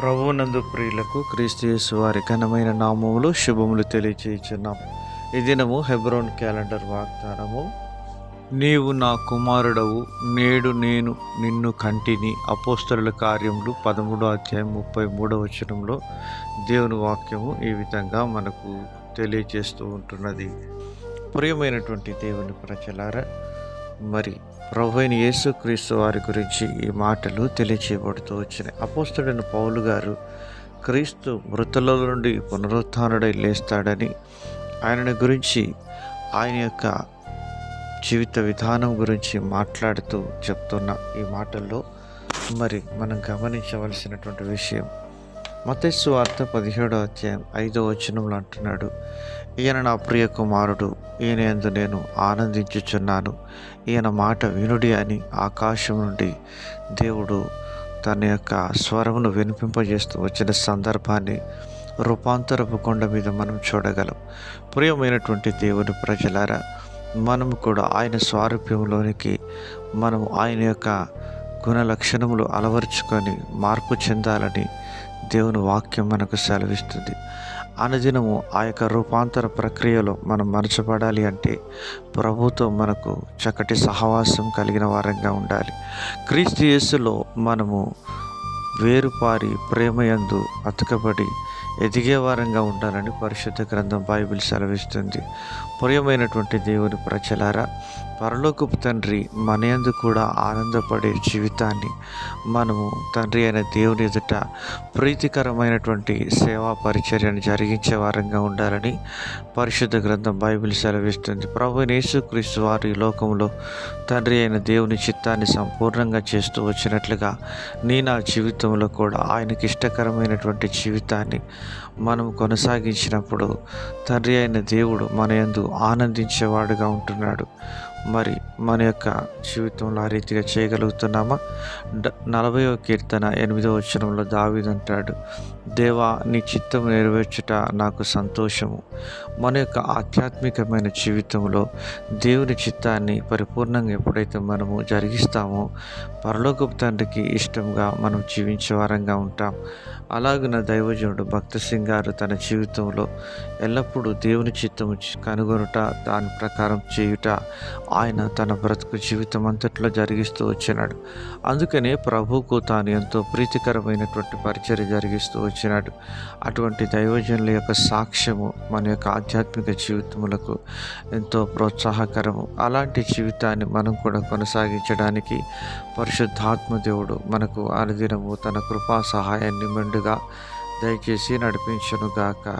ప్రభునందు ప్రియులకు క్రీస్తు వారి ఘనమైన నామములు శుభములు తెలియచేయుచున్నాం. ఈ దినము హెబ్రోన్ క్యాలెండర్ వాగ్దానము. నీవు నా కుమారుడవు నేడు నేను నిన్ను కంటిని అపోస్తరుల కార్యములు పదమూడో అధ్యాయం ముప్పై మూడో వచనంలో దేవుని వాక్యము ఈ విధంగా మనకు తెలియజేస్తూ ఉంటున్నది. ప్రియమైనటువంటి దేవుని ప్రజలారా మరి ప్రభుని యేసుక్రీస్తు వారి గురించి ఈ మాటలు తెలియచేయబడుతూ వచ్చినాయి. అపోస్తుడైన పౌలు గారు క్రీస్తు మృతుల నుండి పునరుత్డై లేస్తాడని ఆయన గురించి ఆయన యొక్క జీవిత విధానం గురించి మాట్లాడుతూ చెప్తున్న ఈ మాటల్లో మరి మనం గమనించవలసినటువంటి విషయం మతస్సు వార్త పదిహేడో అధ్యాయం ఐదో వచనంలో అంటున్నాడు ఈయన నా ప్రియ కుమారుడు ఈయన ఎందు నేను ఆనందించుచున్నాను. ఈయన మాట వినుడి అని ఆకాశం నుండి దేవుడు తన యొక్క స్వరమును వినిపింపజేస్తూ వచ్చిన సందర్భాన్ని రూపాంతరపు కొండ మీద మనం చూడగలం. ప్రియమైనటువంటి దేవుని ప్రజలారా మనము కూడా ఆయన స్వారూప్యంలోనికి మనం ఆయన యొక్క గుణ లక్షణములు అలవర్చుకొని మార్పు చెందాలని దేవుని వాక్యం మనకు సెలవిస్తుంది. అనుదినము ఆ యొక్క రూపాంతర ప్రక్రియలో మనం మరచబడాలి అంటే ప్రభుతో మనకు చక్కటి సహవాసం కలిగిన వారంగా ఉండాలి. క్రీస్తు యేసులో మనము వేరుపారి ప్రేమయందు అతకబడి ఎదిగే వారంగా ఉండాలని పరిశుద్ధ గ్రంథం బైబిల్ సెలవిస్తుంది. ప్రియమైనటువంటి దేవుని ప్రజలారా పరలోకపు తండ్రి మనయందు కూడా ఆనందపడే జీవితాన్ని మనము తండ్రి అయిన దేవుని ఎదుట ప్రీతికరమైనటువంటి సేవా పరిచర్యను జరిగించే వారంగా ఉండాలని పరిశుద్ధ గ్రంథం బైబిల్ సెలవిస్తుంది. ప్రభు యేసుక్రీస్తు వారు ఈ లోకంలో తండ్రి అయిన దేవుని చిత్తాన్ని సంపూర్ణంగా చేస్తూ వచ్చినట్లుగా నీ నా జీవితంలో కూడా ఆయనకి ఇష్టకరమైనటువంటి జీవితాన్ని మనం కొనసాగించినప్పుడు తండ్రి అయిన దేవుడు మన యందు ఆనందించేవాడుగా ఉంటున్నాడు. మరి మన యొక్క జీవితంలో ఆ రీతిగా చేయగలుగుతున్నామా? నలభైవ కీర్తన ఎనిమిదవ వచనంలో దావిదంటాడు దేవా నీ చిత్తం నెరవేర్చుట నాకు సంతోషము. మన యొక్క ఆధ్యాత్మికమైన జీవితంలో దేవుని చిత్తాన్ని పరిపూర్ణంగా ఎప్పుడైతే మనము జరిగిస్తామో పరలోకపు తండ్రికి ఇష్టంగా మనం జీవించే వారంగా ఉంటాం. అలాగిన దైవజనుడు భక్త సింగ్ గారు తన జీవితంలో ఎల్లప్పుడూ దేవుని చిత్తము కనుగొనుట దాని ప్రకారం చేయుట ఆయన తన బ్రతుకు జీవితం అంతట్లో జరిగిస్తూ వచ్చినాడు. అందుకనే ప్రభువుకు తాను ఎంతో ప్రీతికరమైనటువంటి పరిచర్య జరిగిస్తూ వచ్చినాడు. అటువంటి దైవజనుల యొక్క సాక్ష్యము మన యొక్క ఆధ్యాత్మిక జీవితములకు ఎంతో ప్రోత్సాహకరము. అలాంటి జీవితాన్ని మనం కూడా కొనసాగించడానికి పరిశుద్ధాత్మ దేవుడు మనకు అనుదినము తన కృపా సహాయాన్ని మెండుగా దయచేసి నడిపించునుగాక.